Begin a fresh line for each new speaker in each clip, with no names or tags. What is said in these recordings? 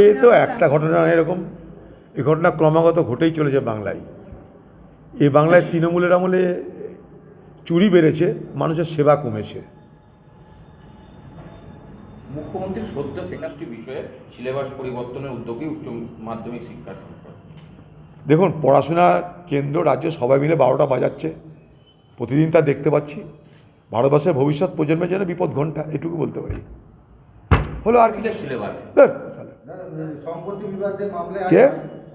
এ তো একটা ঘটনা এরকম। এই ঘটনা ক্রমাগত ঘটেই চলেছে বাংলায়। এই বাংলায় তৃণমূলের আমলে চুরি বেড়েছে মানুষের সেবা কমেছে।
সদ্য বিষয়ে সিলেবাস পরিবর্তনের উদ্যোগে উচ্চ মাধ্যমিক শিক্ষা
দেখুন পড়াশোনার কেন্দ্র রাজ্য সবাই মিলে বারোটা বাজাচ্ছে। প্রতিদিন তা দেখতে পাচ্ছি। ভারতবর্ষের ভবিষ্যৎ প্রজন্মের জন্য বিপদ ঘণ্টা এটুকু বলতে পারি। হলো আর কি।
সিলেবাস।
কে?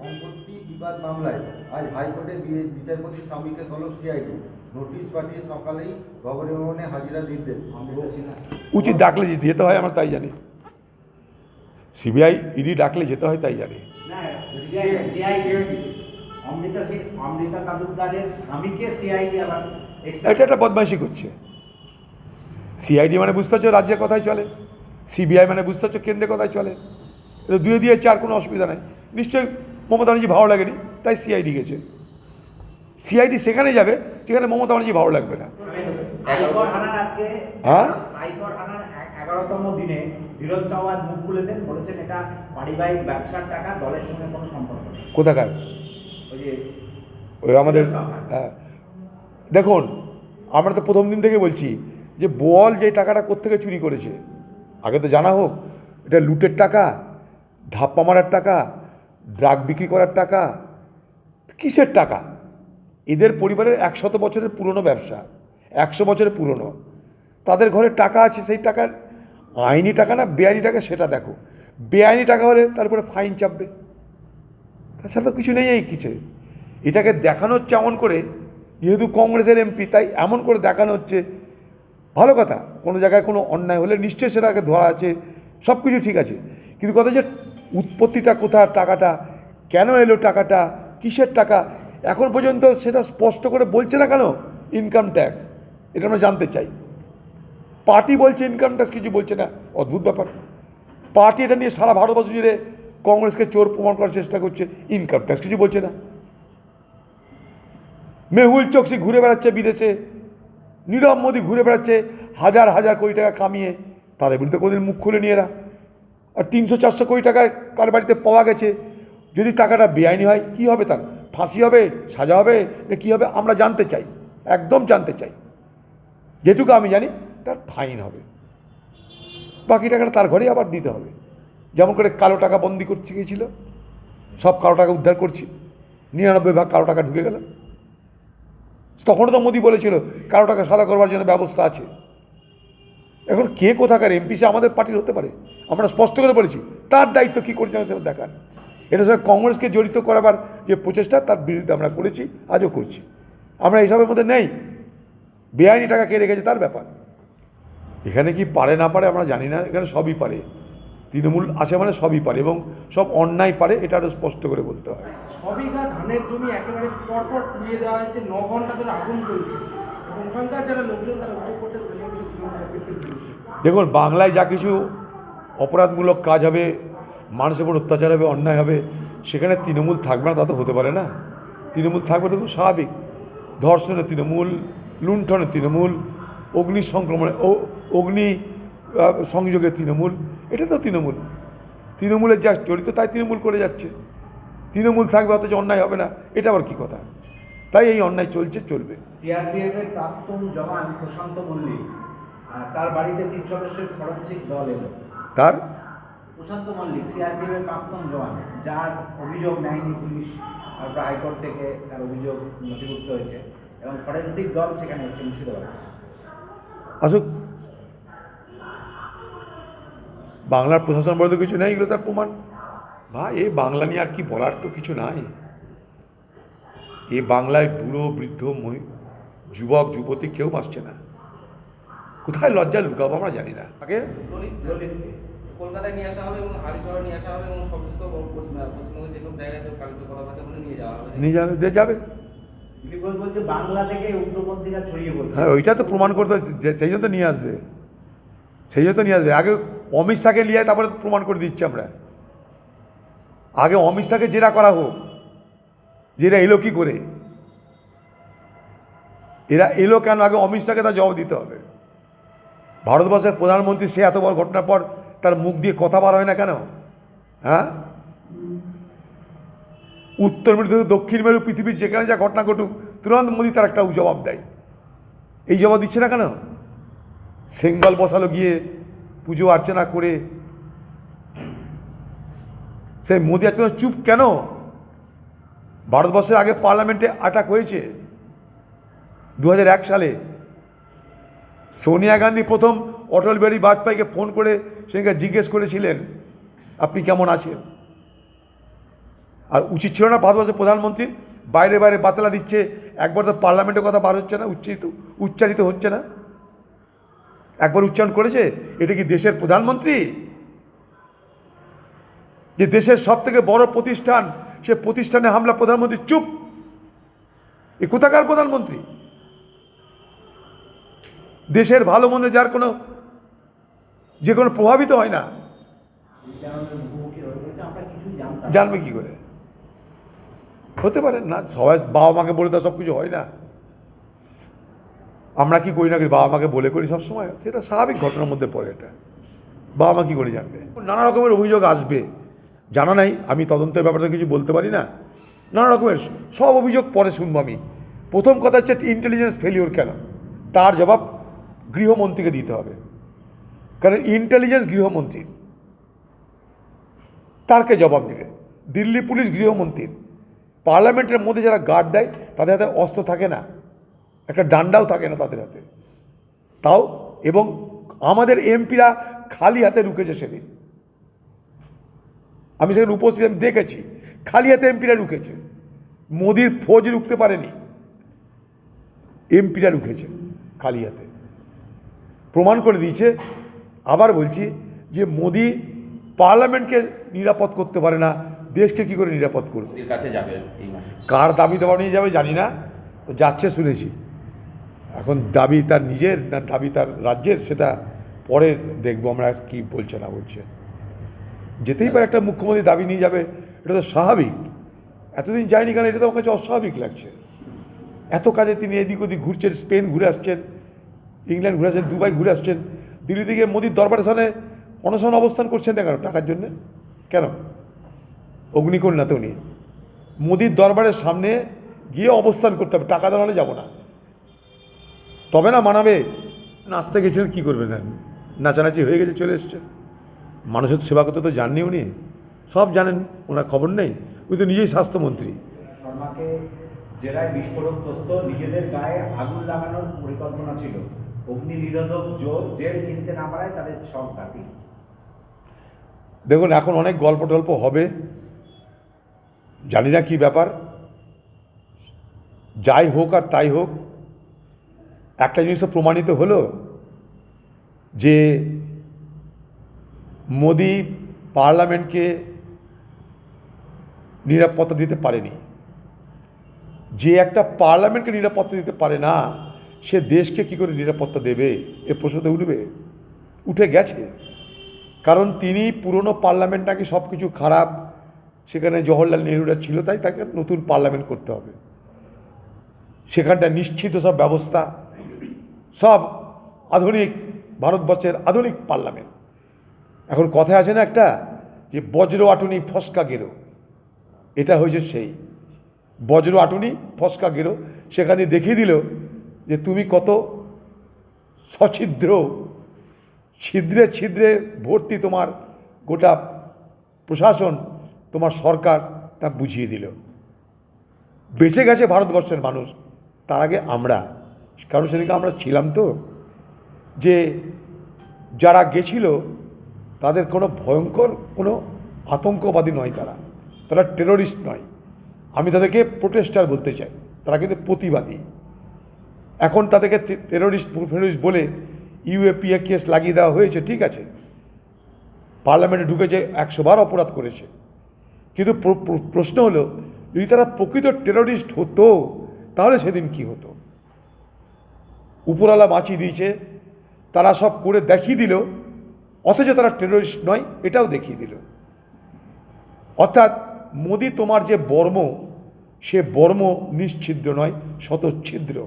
সম্পত্তি বিবাদ মামলায় আজ হাইকোর্টে বিচারপতি স্বামীকে তলব সিআইডি। নোটিশ পাঠিয়ে সকালেই ভবনে ভবনে হাজিরা নির্দেশ
উচিত ডাকলে যেতে হয় আমরা তাই জানি। সিবিআই ইডি ডাকলে যেতে হয় তাই জানি। এটা একটা বদমাইশি করছে। সিআইডি মানে বুঝতে পারছ রাজ্যের কথাই চলে। সিবিআই মানে বুঝতে পারছ কেন্দ্রের কথাই চলে। এটা দুয়ে দিয়ে চার কোনো অসুবিধা নাই। নিশ্চয়ই মমতা ব্যানার্জি ভালো লাগেনি তাই সিআইডি গেছে। সিআইডি সেখানে যাবে যেখানে মমতা ব্যানার্জি ভালো লাগবে না। হ্যাঁ?
হাইকোর্ট হানার এ- এগারোতম দিনে বিরোধ সভার মুখ খুলেছেন বলেছেন এটা পারিবারিক ব্যবসার টাকা দলের সঙ্গে কোনো সম্পর্ক
কোথাকার?
ওই
আমাদের হ্যাঁ। দেখুন আমরা তো প্রথম দিন থেকে বলছি যে বল যে টাকাটা কোত্থেকে চুরি করেছে আগে তো জানা হোক এটা লুটের টাকা ধাপ্পা মারার টাকা ড্রাগ বিক্রি করার টাকা, কিসের টাকা? এদের পরিবারের একশত বছরের পুরনো ব্যবসা, একশো বছরের পুরনো। তাদের ঘরে টাকা আছে, সেই টাকার আইনি টাকা না, বেআইনি টাকা সেটা দেখো। বেআইনি টাকা হলে তারপরে ফাইন চাপবে। তাছাড়া তো কিছু নেই এই কিছু এটাকে দেখানো হচ্ছে এমন করে, যেহেতু কংগ্রেসের এমপি, তাই এমন করে দেখানো হচ্ছে। ভালো কথা, কোনো জায়গায় কোনো অন্যায় হলে নিশ্চয়ই সেটাকে ধরা আছে সব কিছু ঠিক আছে। কিন্তু কথা যে উৎপত্তিটা কোথায়, টাকাটা, কেন এলো টাকাটা, কিসের টাকা, এখন পর্যন্ত সেটা স্পষ্ট করে বলছে না কেন ইনকাম ট্যাক্স এটা আমরা জানতে চাই। পার্টি বলছে ইনকাম ট্যাক্স কিছু বলছে না, অদ্ভুত ব্যাপার। পার্টি এটা নিয়ে সারা ভারতবর্ষ জুড়ে কংগ্রেসকে চোর প্রমাণ করার চেষ্টা করছে ইনকাম ট্যাক্স কিছু বলছে না। মেহুল চোকসি ঘুরে বেড়াচ্ছে বিদেশে, নীরব মোদী ঘুরে বেড়াচ্ছে হাজার হাজার কোটি টাকা কামিয়ে, তাদের বিরুদ্ধে কোনোদিন মুখ খুলে নিয়ে এরা। আর তিনশো চারশো কোটি টাকা কার বাড়িতে পাওয়া গেছে? যদি টাকাটা বেআইনি হয়, কি হবে তার? ফাঁসি হবে, সাজা হবে, না কী হবে? আমরা জানতে চাই, একদম জানতে চাই। যেটুকু আমি জানি, তার ফাইন হবে। বাকি টাকাটা তার ঘরেই আবার দিতে হবে। যেমন করে কালো টাকা বন্দি করতে গিয়েছিল, সব কালো টাকা উদ্ধার করছি, নিরানব্বই ভাগ কালো টাকা ঢুকে গেল। তখনও তো মোদি বলেছিল, কালো টাকা সাদা করবার জন্য ব্যবস্থা আছে। এখন কে কোথাকার এমপি সে আমাদের পার্টির হতে পারে? আমরা স্পষ্ট করে বলেছি, তার দায়িত্ব কী করছে সেটা দেখার। এটা সঙ্গে কংগ্রেসকে জড়িত করাবার যে প্রচেষ্টা, তার বিরুদ্ধে আমরা করেছি, আজও করছি। আমরা এইসবের মধ্যে নেই। বেআইনি টাকা কে রেখেছে তার ব্যাপার। এখানে কি পারে না পারে আমরা জানি না, এখানে সবই পারে। তৃণমূল আছে মানে সবই পারে এবং সব অন্যায় পারে, এটা আরও স্পষ্ট করে বলতে হয়।
ধানের জমি একেবারে পরপর দেওয়া হয়েছে, ন ঘণ্টা ধরে আগুন চলছে ওখানকার যারা লোকজন তারা অভিযোগ করছে স্থানীয় কিছু তৃণমূলের বিরুদ্ধে।
দেখুন, বাংলায় যা কিছু অপরাধমূলক কাজ হবে, মানুষের উপর অত্যাচার হবে, অন্যায় হবে, সেখানে তৃণমূল থাকবে না, তা তো হতে পারে না। তৃণমূল থাকবে তো খুব স্বাভাবিক। ধর্ষণের তৃণমূল, লুণ্ঠনের তৃণমূল, অগ্নি সংক্রমণে অগ্নি সংযোগের তৃণমূল, এটা তো তৃণমূল। তৃণমূলের যা চরিত্র, তাই তৃণমূল করে যাচ্ছে। তৃণমূল থাকবে, অথচ অন্যায় হবে না, এটা আবার কী কথা? তাই এই অন্যায় চলছে, চলবে।
সিআরপিএফ এর প্রাক্তন জওয়ান প্রশান্ত মল্লিক তার বাড়িতে তিন সদস্যের ফরেন্সিক দল এলো।
তার?
প্রশান্ত মল্লিক সিআরপিএফ এর প্রাক্তন জওয়ান যার অভিযোগ নেয়নি পুলিশ তারপর হাইকোর্ট থেকে তার অভিযোগ নথিভুক্ত হয়েছে এবং ফরেন্সিক দল সেখানে এসেছে মুর্শিদাবাদে।
আসুক বাংলার প্রশাসন বলতে কিছু নেই এগুলো তার প্রমাণ। ভাই এই বাংলা নিয়ে আর কি বলার তো কিছু নাই। এ বাংলায় বুড়ো বৃদ্ধ মহি যুবক যুবতী কেউ বাঁচছে না। কোথায় লজ্জা লুকাবো আমরা জানি না। আগে?
কলকাতায় নিয়ে আসা হবে এবং হালিশহরে নিয়ে আসা হবে এবং সমস্ত পশ্চিমবঙ্গের যেসব জায়গায় কালিত কথা বার্তা বলে নিয়ে যাওয়া হবে।
নিয়ে যাবে দিয়ে যাবে।
দিলীপ ঘোষ বলছে বাংলা থেকে উগ্রপন্থীরা ছড়িয়ে পড়ছে।
হ্যাঁ ওইটা তো প্রমাণ করতে হচ্ছে, সেই জন্য নিয়ে আসবে। সেই জন্য নিয়ে আসবে। আগে অমিত শাহকে নিয়ে তারপরে প্রমাণ করে দিচ্ছি আমরা। আগে অমিত শাহকে জেরা করা হোক। যেটা এলো কি করে? এরা এলো কেন? আগে অমিত শাহকে তার জবাব দিতে হবে। ভারতবর্ষের প্রধানমন্ত্রী সে এত বড় ঘটনার পর তার মুখ দিয়ে কথা বার হয় না কেন? হ্যাঁ? উত্তর মেরু থেকে দক্ষিণ মেরু পৃথিবীর যেখানে যা ঘটনা ঘটুক, তুরন্ত মোদী তার একটা জবাব দেয়। এই জবাব দিচ্ছে না কেন? সেঙ্গল বসালো গিয়ে, পুজো অর্চনা করে। সেই মোদী এত চুপ কেন? ভারতবর্ষের আগে পার্লামেন্টে অ্যাটাক হয়েছে। দু হাজার এক সালে। সোনিয়া গান্ধী প্রথম অটল বিহারী বাজপেয়ীকে ফোন করে সেখানে জিজ্ঞেস করেছিলেন, আপনি কেমন আছেন? আর উচিত ছিল না ভারতবর্ষের প্রধানমন্ত্রীর বাইরে বাইরে বাতলা দিচ্ছে, একবার তো পার্লামেন্টের কথা বার হচ্ছে না, উচ্চারিত উচ্চারিত হচ্ছে না। একবার উচ্চারণ করেছে, এটা কি দেশের প্রধানমন্ত্রী? যে দেশের সব থেকে বড় প্রতিষ্ঠান, সে প্রতিষ্ঠানে হামলা, প্রধানমন্ত্রী চুপ। এ কোথাকার প্রধানমন্ত্রী? দেশের ভালো মন্দে যার কোনো, যে কোনো প্রভাবিত হয় না। জানবে কি করে? হতে পারে না, সবাই বাবা মাকে বলে তো সব কিছু হয় না। আমরা কি করি না করি? বাবা মাকে বলে করি সব সময় সেটা স্বাভাবিক ঘটনার মধ্যে পড়ে এটা। বাবা মা কী করে জানবে? নানা রকমের অভিযোগ আসবে। জানা নাই, আমি তদন্তের ব্যাপারে কিছু বলতে পারি না। নানা রকমের সব অভিযোগ পরে শুনব আমি। প্রথম কথা হচ্ছে ইন্টেলিজেন্স ফেলিওর কেন? তার জবাব গৃহমন্ত্রীকে দিতে হবে। কারণ ইন্টেলিজেন্স গৃহমন্ত্রীর তারকে জবাব দিবে। দিল্লি পুলিশ গৃহমন্ত্রীর পার্লামেন্টের মধ্যে যারা গার্ড দেয়, তাদের হাতে অস্ত্র থাকে না। একটা ডান্ডাও থাকে না তাদের হাতে। তাও এবং আমাদের এমপিরা খালি হাতে রুকেছে সেদিন। আমি সেখানে উপস্থিত, আমি দেখেছি। খালি হাতে এমপিরা রুকেছে মোদির ফৌজ রুখতে পারেনি। এমপিরা রুখেছে খালি হাতে। প্রমাণ করে দিয়েছে। আবার বলছি যে মোদি পার্লামেন্টকে নিরাপদ করতে পারে না দেশকে কি করে নিরাপদ করবে?
কাছে যাবে
কার দাবি দেওয়া নিয়ে যাবে জানি না তো যাচ্ছে শুনেছি। এখন দাবি তার নিজের না দাবি তার রাজ্যের সেটা পরে দেখব আমরা কি বলছে না বলছে। যেতেই পারে একটা মুখ্যমন্ত্রী দাবি নিয়ে যাবে এটা তো স্বাভাবিক। এতদিন যায়নি কেন এটা তো আমার কাছে অস্বাভাবিক লাগছে। এত কাজে তিনি এদিক ওদিক ঘুরছেন স্পেন ঘুরে আসছেন। ইংল্যান্ড ঘুরে আসছেন, দুবাই ঘুরে আসছেন, দিল্লি থেকে মোদির দরবারের সামনে অনশন অবস্থান করছেন না কেন? টাকার জন্য? কেন? অগ্নিকন্যাতে উনি। মোদির দরবারের সামনে গিয়ে অবস্থান করতে হবে, টাকা দেওয়া হলে যাব না। তবে না মানাবে, নাচতে গেছিলেন কী করবেন? নাচানাচি হয়ে গেছে, চলে এসছে। মানুষের সেবা করতে তো জাননি উনি। সব জানেন, ওনার খবর নেই। উনি তো নিজেই স্বাস্থ্যমন্ত্রী।
জেলায় বিস্ফোরক তথ্য, নিজেদের গায়ে আগুন লাগানোর পরিকল্পনা ছিল। অগ্নি নিরোধক জেল কিনতে না পারায় তাদের
দেখুন, এখন অনেক গল্প টল্প হবে। জানি না কী ব্যাপার। যাই হোক আর তাই হোক, একটা জিনিস তো প্রমাণিত হলো যে মোদি পার্লামেন্টকে নিরাপত্তা দিতে পারেনি। যে একটা পার্লামেন্টকে নিরাপত্তা দিতে পারে না সে দেশকে কি করে নিরাপত্তা দেবে? এ প্রশ্নতে উঠবে। উঠে গেছে। কারণ তিনি পুরনো পার্লামেন্ট নাকি সব কিছু খারাপ? সেখানে জওহরলাল নেহরুরা ছিল, তাই তাকে নতুন পার্লামেন্ট করতে হবে। সেখানটা নিশ্চিত সব ব্যবস্থা। সব আধুনিক ভারতবর্ষের আধুনিক পার্লামেন্ট। এখন কথায় আছে না একটা, যে বজ্র আটুনি ফসকা গেরো। এটা হয়েছে সেই। বজ্র আটুনি ফসকা গেরো। সেখানে দেখিয়ে দিল যে তুমি কত সছিদ্র, ছিদ্রে ছিদ্রে ভর্তি তোমার গোটা প্রশাসন, তোমার সরকার তা বুঝিয়ে দিল। বেঁচে গেছে ভারতবর্ষের মানুষ, তার আগে আমরা। কারণ সেদিকে আমরা ছিলাম তো। যে যারা গেছিল, তাদের কোনো ভয়ঙ্কর, কোনো আতঙ্কবাদী নয় তারা। তারা টেররিস্ট নয়। আমি তাদেরকে প্রোটেস্টার বলতে চাই। তারা কিন্তু প্রতিবাদী। এখন তাদেরকে টেররিস্ট ফেররিস্ট বলে ইউএপিএ কেস লাগিয়ে দেওয়া হয়েছে, ঠিক আছে? পার্লামেন্টে ঢুকেছে, একশো বার অপরাধ করেছে। কিন্তু প্র- প্র- প্রশ্ন হলো, যদি তারা প্রকৃত টেররিস্ট হতো, তাহলে সেদিন কি হতো? উপরওয়ালা বাঁচিয়ে দিয়েছে, তারা সব করে দেখিয়ে দিল, অথচ তারা টেররিস্ট নয়, এটাও দেখিয়ে দিল। অর্থাৎ মোদি তোমার যে বর্ম, সে বর্ম নিশ্ছিদ্র নয় শতচ্ছিদ্র